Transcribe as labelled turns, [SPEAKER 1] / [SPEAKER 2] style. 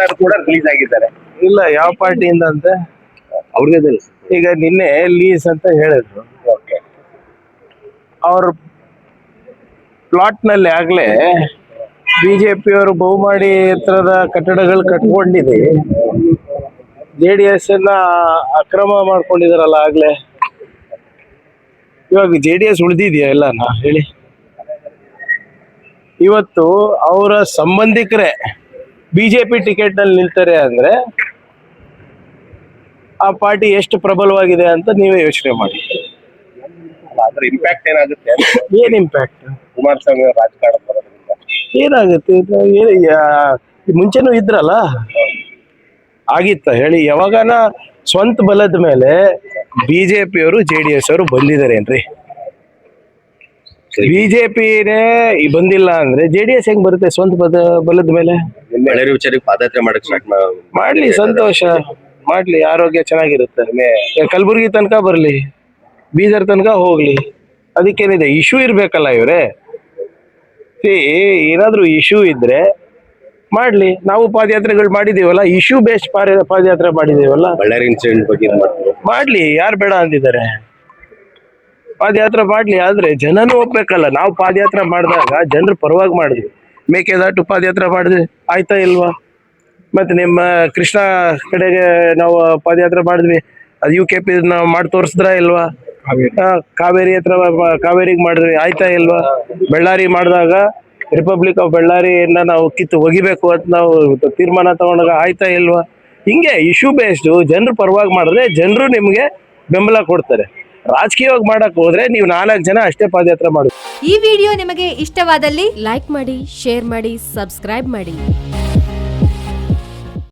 [SPEAKER 1] ಎಲ್ಲರೂ ಕೂಡ ರಿಲೀಸ್ ಆಗಿದ್ದಾರೆ.
[SPEAKER 2] ಇಲ್ಲ ಯಾವ ಪಾರ್ಟಿಯಿಂದ ಅಂತ?
[SPEAKER 1] ಅವ್ರಿಗೆ
[SPEAKER 2] ಈಗ ನಿನ್ನೆ ಲೀಸ್ ಅಂತ ಹೇಳಿದ್ರು.
[SPEAKER 1] ಓಕೆ
[SPEAKER 2] ಅವ್ರ ಪ್ಲಾಟ್ನಲ್ಲಿ ಆಗ್ಲೇ ಬಿಜೆಪಿಯವರು ಬಹುಮಾಡಿ ಎತ್ತರದ ಕಟ್ಟಡಗಳು ಕಟ್ಕೊಂಡಿದೆ. ಜೆ ಡಿ ಎಸ್ ಎಲ್ಲ ಅಕ್ರಮ ಮಾಡ್ಕೊಂಡಿದಾರಲ್ಲ ಆಗ್ಲೇ. ಇವಾಗ ಜೆ ಡಿ ಎಸ್ ಉಳಿದಿದ್ಯಾ ಎಲ್ಲಾನ ಹೇಳಿ. ಇವತ್ತು ಅವರ ಸಂಬಂಧಿಕರೇ ಬಿಜೆಪಿ ಟಿಕೆಟ್ನಲ್ಲಿ ನಿಲ್ತಾರೆ ಅಂದ್ರೆ ಆ ಪಾರ್ಟಿ ಎಷ್ಟು ಪ್ರಬಲವಾಗಿದೆ ಅಂತ ನೀವೇ ಯೋಚನೆ ಮಾಡಿ.
[SPEAKER 1] ಅದ್ರ ಇಂಪ್ಯಾಕ್ಟ್ ಏನಾಗುತ್ತೆ.
[SPEAKER 2] ಏನ್ ಇಂಪ್ಯಾಕ್ಟ್
[SPEAKER 1] ಕುಮಾರಸ್ವಾಮಿ ರಾಜಕಾರಣ ಬರೋದ್ರಿಂದ.
[SPEAKER 2] ಏನಾಗುತ್ತೆ? ಇದು ಏನ್- ಯಾ- ಮುಂಚೆನೂ ಇದ್ರಲ್ಲ? ಆಗಿತ್ತ ಹೇಳಿ ಯಾವಾಗನ ಸ್ವಂತ ಬಲದ ಮೇಲೆ ಬಿಜೆಪಿಯವರು ಜೆ ಡಿ ಎಸ್ ಅವರು ಬಂದಿದಾರೇನ್ರಿ ಬಿಜೆಪಿನೇ ಬಂದಿಲ್ಲ ಅಂದ್ರೆ ಜೆ ಡಿ ಎಸ್ ಹೆಂಗ್ ಬರುತ್ತೆ? ಸ್ವಂತ ಪದ ಬಲದ ಮೇಲೆ?
[SPEAKER 1] ವಿಚಾರಕ್ಕೆ ಪಾದಯಾತ್ರೆ ಮಾಡಕ್ ಸ್ಟಾರ್ಟ್
[SPEAKER 2] ಮಾಡ್ಲಿ ಸಂತೋಷ. ಮಾಡ್ಲಿ ಆರೋಗ್ಯ ಚೆನ್ನಾಗಿರುತ್ತೆ. ಕಲ್ಬುರ್ಗಿ ತನಕ ಬರ್ಲಿ. ಬೀದರ್ ತನಕ ಹೋಗ್ಲಿ. ಅದಕ್ಕೇನಿದೆ? ಇಶ್ಯೂ ಇರ್ಬೇಕಲ್ಲ ಇವ್ರೆ. ಏನಾದ್ರೂ ಇಶ್ಯೂ ಇದ್ರೆ ಮಾಡ್ಲಿ. ನಾವು ಪಾದಯಾತ್ರೆಗಳು ಮಾಡಿದೀವಲ್ಲ ಇಶ್ಯೂ ಬೇಸ್ಡ್ ಪಾದಯಾತ್ರೆ ಮಾಡಿದೀವಲ್ಲ
[SPEAKER 1] ಬಳ್ಳಾರಿ ಇನ್ಸಿಡೆಂಟ್ ಬಗ್ಗೆ
[SPEAKER 2] ಮಾಡ್ಲಿ. ಯಾರು ಬೇಡ ಅಂದಿದ್ದಾರೆ? ಪಾದಯಾತ್ರೆ ಮಾಡ್ಲಿ ಆದ್ರೆ ಜನನು ಹೋಗ್ಬೇಕಲ್ಲ. ನಾವು ಪಾದಯಾತ್ರೆ ಮಾಡಿದಾಗ ಜನರು ಪರವಾಗಿ ಮಾಡಿದ್ವಿ ಮೇಕೆದಾಟು ಪಾದಯಾತ್ರೆ ಮಾಡಿದ್ವಿ. ಆಯ್ತಾ ಇಲ್ವಾ? ಮತ್ತೆ ನಿಮ್ಮ ಕೃಷ್ಣ ಕಡೆಗೆ ನಾವು ಪಾದಯಾತ್ರೆ ಮಾಡಿದ್ವಿ. ಅದು ಯು ಕೆ ಪಿ ನಾವು ಮಾಡಿ ತೋರಿಸಿದ್ರ ಇಲ್ವಾ? ಕಾವೇರಿ. ಹತ್ರ ಕಾವೇರಿಗೆ ಮಾಡಿದ್ವಿ. ಆಯ್ತಾ ಇಲ್ವಾ? ಬಳ್ಳಾರಿ ಮಾಡಿದಾಗ ರಿಪಬ್ಲಿಕ್ ಆಫ್ ಬಳ್ಳಾರಿಯಿಂದ ನಾವು ಕಿತ್ತು ಒಗಿಬೇಕು ಅಂತ ನಾವು ತೀರ್ಮಾನ ತಗೊಂಡಾಗ ಆಯ್ತಾ ಇಲ್ವಾ? ಹಿಂಗೆ ಇಶ್ಯೂ ಬೇಸ್ಡು ಜನರು ಪರವಾಗಿ ಮಾಡಿದ್ರೆ ಜನರು ನಿಮಗೆ ಬೆಂಬಲ ಕೊಡ್ತಾರೆ. ರಾಜಕೀಯವಾಗಿ ಮಾಡಕ್ ಹೋದ್ರೆ ನೀವು ನಾಲ್ಕು ಜನ ಅಷ್ಟೇ ಪಾದಯಾತ್ರೆ ಮಾಡಿ
[SPEAKER 3] ಈ ವಿಡಿಯೋ ನಿಮಗೆ ಇಷ್ಟವಾದಲ್ಲಿ
[SPEAKER 4] ಲೈಕ್ ಮಾಡಿ, ಶೇರ್ ಮಾಡಿ, ಸಬ್ಸ್ಕ್ರೈಬ್ ಮಾಡಿ.